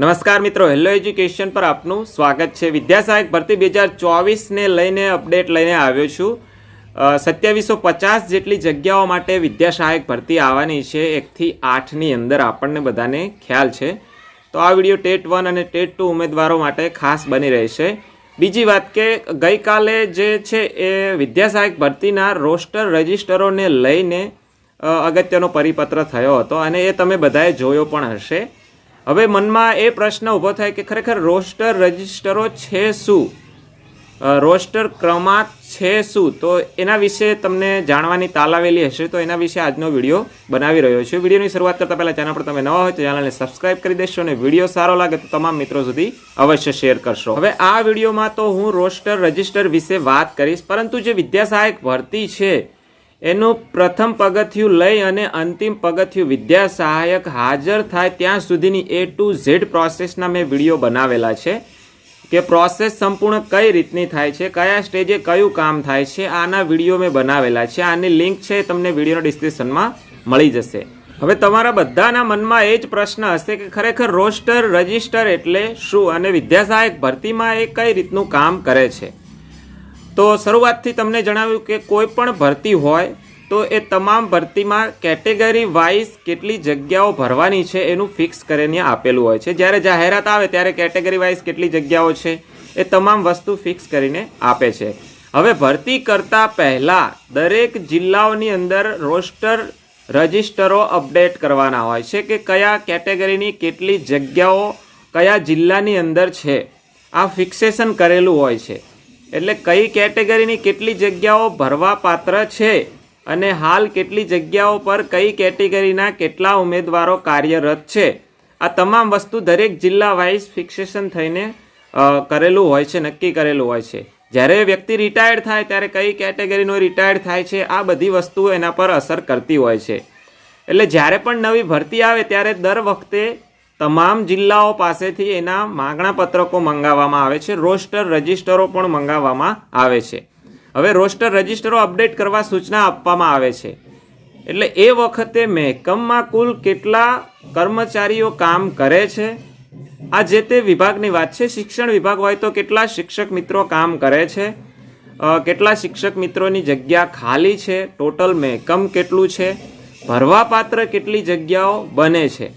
નમસ્કાર મિત્રો hello education પર આપનું સ્વાગત છે. વિદ્યા સહાયક ભરતી બે હજાર ચોવીસને લઈને અપડેટ લઈને આવ્યો છું. સત્યાવીસો પચાસ જેટલી જગ્યાઓ માટે વિદ્યા સહાયક ભરતી આવવાની છે. એકથી આઠની અંદર આપણને બધાને ખ્યાલ છે. તો આ વીડિયો ટેટ વન અને ટેટ ટુ ઉમેદવારો માટે ખાસ બની રહેશે. બીજી વાત કે, ગઈકાલે જે છે એ વિદ્યા સહાયક ભરતીના રોસ્ટર રજિસ્ટરોને લઈને અગત્યનો પરિપત્ર થયો હતો અને એ તમે બધાએ જોયો પણ હશે. હવે મનમાં એ પ્રશ્ન ઊભો થાય કે ખરેખર રોસ્ટર રજિસ્ટરો છે શું? રોસ્ટર ક્રમાંક છે શું? તો એના વિશે તમને જાણવાની તાલાવેલી હશે. તો એના વિશે આજનો વીડિયો બનાવી રહ્યો છું. વિડીયોની શરૂઆત કરતાં પહેલાં ચેનલ પર તમે નવા હોય તો ચેનલને સબસ્ક્રાઇબ કરી દેશો અને વીડિયો સારો લાગે તો તમામ મિત્રો સુધી અવશ્ય શેર કરશો. હવે આ વિડીયોમાં તો હું રોસ્ટર રજિસ્ટર વિશે વાત કરીશ. પરંતુ જે વિદ્યા સહાયક ભરતી છે એનું પ્રથમ પગથિયું લઈ અને અંતિમ પગથિયું વિદ્યા સહાયક હાજર થાય ત્યાં સુધીની એ ટુ ઝેડ પ્રોસેસના મેં વીડિયો બનાવેલા છે કે પ્રોસેસ સંપૂર્ણ કઈ રીતની થાય છે, કયા સ્ટેજે કયું કામ થાય છે, આના વીડિયો મેં બનાવેલા છે. આની લિંક છે તમને વિડીયોના ડિસ્ક્રિપ્શનમાં મળી જશે. હવે તમારા બધાના મનમાં એ જ પ્રશ્ન હશે કે ખરેખર રોસ્ટર, રજિસ્ટર એટલે શું અને વિદ્યા સહાયક ભરતીમાં એ કઈ રીતનું કામ કરે છે? તો શરૂઆતથી તમને જણાવ્યું કે કોઈ પણ ભરતી હોય તો એ તમામ ભરતીમાં કેટેગરી વાઇઝ કેટલી જગ્યાઓ ભરવાની છે એનું ફિક્સ કરીને આપેલું હોય છે. જ્યારે જાહેરાત આવે ત્યારે કેટેગરી વાઇઝ કેટલી જગ્યાઓ છે એ તમામ વસ્તુ ફિક્સ કરીને આપે છે. હવે ભરતી કરતાં પહેલાં દરેક જિલ્લાઓની અંદર રોસ્ટર રજિસ્ટરો અપડેટ કરવાના હોય છે કે કયા કેટેગરીની કેટલી જગ્યાઓ કયા જિલ્લાની અંદર છે. આ ફિક્સેશન કરેલું હોય છે. એટલે કઈ કેટેગરીની કેટલી જગ્યાઓ ભરવા પાત્ર છે અને હાલ કેટલી જગ્યાઓ પર કઈ કેટેગરીના કેટલા ઉમેદવારો કાર્યરત છે? આ તમામ વસ્તુ દરેક જિલ્લા વાઇઝ ફિક્સેશન થઈને કરેલું હોય છે, નક્કી કરેલું હોય છે. જ્યારે વ્યક્તિ રિટાયર્ડ થાય, ત્યારે કઈ કેટેગરીનો રિટાયર્ડ થાય છે, આ બધી વસ્તુઓ એના પર અસર કરતી હોય છે. એટલે જ્યારે પણ નવી ભરતી આવે, ત્યારે દર વખતે તમામ જિલ્લાઓ પાસેથી એના માગણા પત્રકો મંગાવવામાં આવે છે, રોસ્ટર રજિસ્ટરો પણ મંગાવવામાં આવે છે. હવે રોસ્ટર રજિસ્ટરો અપડેટ કરવા સૂચના આપવામાં આવે છે. એટલે એ વખતે મહેકમમાં કુલ કેટલા કર્મચારીઓ કામ કરે છે? આ જે તે વિભાગની વાત છે, શિક્ષણ વિભાગ હોય તો કેટલા શિક્ષક મિત્રો કામ કરે છે? કેટલા શિક્ષક મિત્રોની જગ્યા ખાલી છે? ટોટલ મહેકમ કેટલું છે? ભરવાપાત્ર કેટલી જગ્યાઓ બને છે?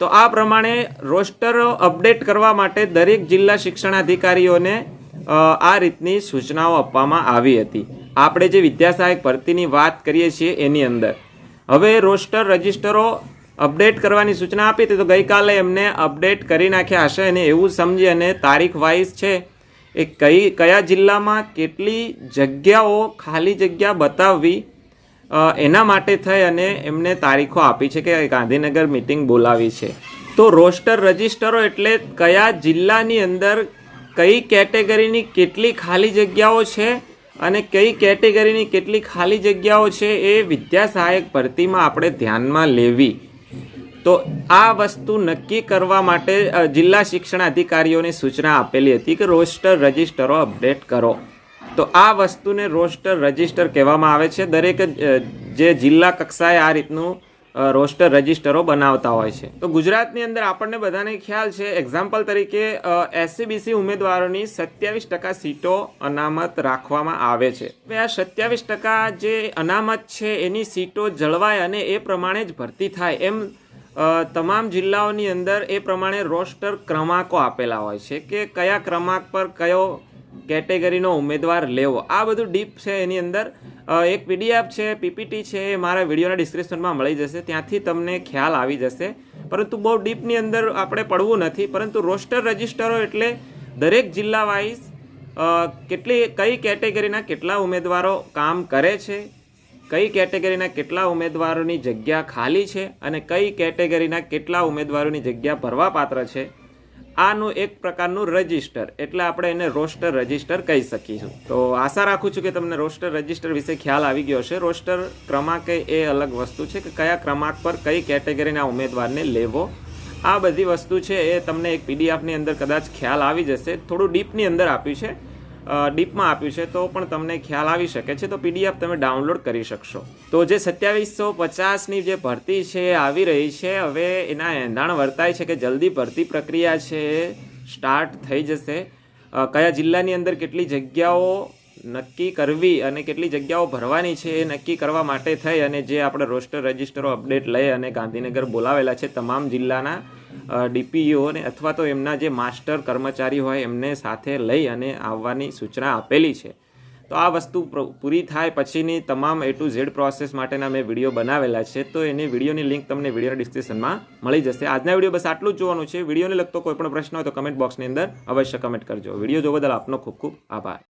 તો આ પ્રમાણે રોસ્ટર અપડેટ કરવા માટે દરેક જિલ્લા શિક્ષણાધિકારીઓને આ રીતની સૂચનાઓ આપવામાં આવી હતી. આપણે જે વિદ્યાસહાયક ભરતીની વાત કરીએ છીએ એની અંદર. હવે રોસ્ટર રજિસ્ટરો અપડેટ કરવાની સૂચના આપી હતી તો ગઈકાલે એમને અપડેટ કરી નાખ્યા હશે અને એવું સમજી અને તારીખ વાઇઝ છે એ કઈ, કયા જિલ્લામાં કેટલી જગ્યાઓ ખાલી જગ્યા બતાવવી એના માટે થઈ અને એમને તારીખો આપી છે કે ગાંધીનગર મિટિંગ બોલાવી છે. તો રોસ્ટર રજિસ્ટરો એટલે કયા જિલ્લાની અંદર કઈ કેટેગરીની કેટલી ખાલી જગ્યાઓ છે અને કઈ કેટેગરીની કેટલી ખાલી જગ્યાઓ છે એ વિદ્યા સહાયક ભરતીમાં આપણે ધ્યાનમાં લેવી. તો આ વસ્તુ નક્કી કરવા માટે જિલ્લા શિક્ષણ અધિકારીઓને સૂચના આપેલી હતી કે રોસ્ટર રજિસ્ટરો અપડેટ કરો. તો આ વસ્તુને રોસ્ટર રજિસ્ટર કહેવામાં આવે છે. દરેક જે જિલ્લા કક્ષાએ આ રીતનું રોસ્ટર રજિસ્ટરો બનાવતા હોય છે. તો ગુજરાતની અંદર આપણને બધાને ખ્યાલ છે એક્ઝામ્પલ તરીકે એસસીબીસી ઉમેદવારોની સત્યાવીસ ટકા સીટો અનામત રાખવામાં આવે છે. હવે આ સત્યાવીસ ટકા જે અનામત છે, એની સીટો જળવાય અને એ પ્રમાણે જ ભરતી થાય. એમ તમામ જિલ્લાઓની અંદર એ પ્રમાણે રોસ્ટર ક્રમાંકો આપેલા હોય છે કે કયા ક્રમાંક પર કયો કેટેગરીનો ઉમેદવાર લેવો. આ બધું ડીપ છે એની અંદર. એક પીડીએફ છે, પીપીટી છે, એ મારા વિડીયોના ડિસ્ક્રિપ્શનમાં મળી જશે. ત્યાંથી તમને ખ્યાલ આવી જશે. પરંતુ બહુ ડીપની અંદર આપણે પડવું નથી. પરંતુ રોસ્ટર રજિસ્ટરો એટલે દરેક જિલ્લા વાઇઝ કેટલી, કઈ કેટેગરીના કેટલા ઉમેદવારો કામ કરે છે, કઈ કેટેગરીના કેટલા ઉમેદવારોની જગ્યા ખાલી છે અને કઈ કેટેગરીના કેટલા ઉમેદવારોની જગ્યા ભરવાપાત્ર છે. આનું એક પ્રકારનું રજિસ્ટર, એટલે આપણે એને રોસ્ટર રજિસ્ટર કહી શકીશું. તો આશા રાખું છું કે તમને રોસ્ટર રજિસ્ટર વિશે ખ્યાલ આવી ગયો હશે. રોસ્ટર ક્રમાંક એ અલગ વસ્તુ છે કે કયા ક્રમાંક પર કઈ કેટેગરીના ઉમેદવારને લેવો. આ બધી વસ્તુ છે એ તમને એક પીડીએફની અંદર કદાચ ખ્યાલ આવી જશે. થોડું ડીપની અંદર આપ્યું છે. ડીપમાં આપ્યું છે, તો પણ તમને ખ્યાલ આવી શકે છે, તો પીડીએફ તમે ડાઉનલોડ કરી શકશો. તો જે સત્યાવીસો પચાસની જે ભરતી છે, આવી રહી છે, હવે એના એંધાણ વર્તાય છે કે જલ્દી ભરતી પ્રક્રિયા છે, સ્ટાર્ટ થઈ જશે. કયા જિલ્લાની અંદર કેટલી જગ્યાઓ નક્કી કરવી અને કેટલી જગ્યાઓ ભરવાની છે, એ નક્કી કરવા માટે થઈ અને જે આપણે રોસ્ટર રજિસ્ટરો અપડેટ લઈ અને ગાંધીનગર બોલાવેલા છે, તમામ જિલ્લાના ડીપીઓને અથવા તો એમના જે માસ્ટર કર્મચારી હોય એમને સાથે લઈ અને આવવાની સૂચના આપેલી છે. તો આ વસ્તુ પૂરી થાય પછીની તમામ એ ટુ ઝેડ પ્રોસેસ માટેના મેં વીડિયો બનાવેલા છે. તો એની વિડીયોની લિંક તમને વિડીયોના ડિસ્ક્રિપ્શનમાં મળી જશે. આજના વીડિયો બસ આટલું જ જોવાનું છે. વિડીયોને લગતો કોઈ પણ પ્રશ્ન હોય તો કમેન્ટ બોક્સની અંદર અવશ્ય કમેન્ટ કરજો. વીડિયો જોવા બદલ આપનો ખૂબ ખૂબ આભાર.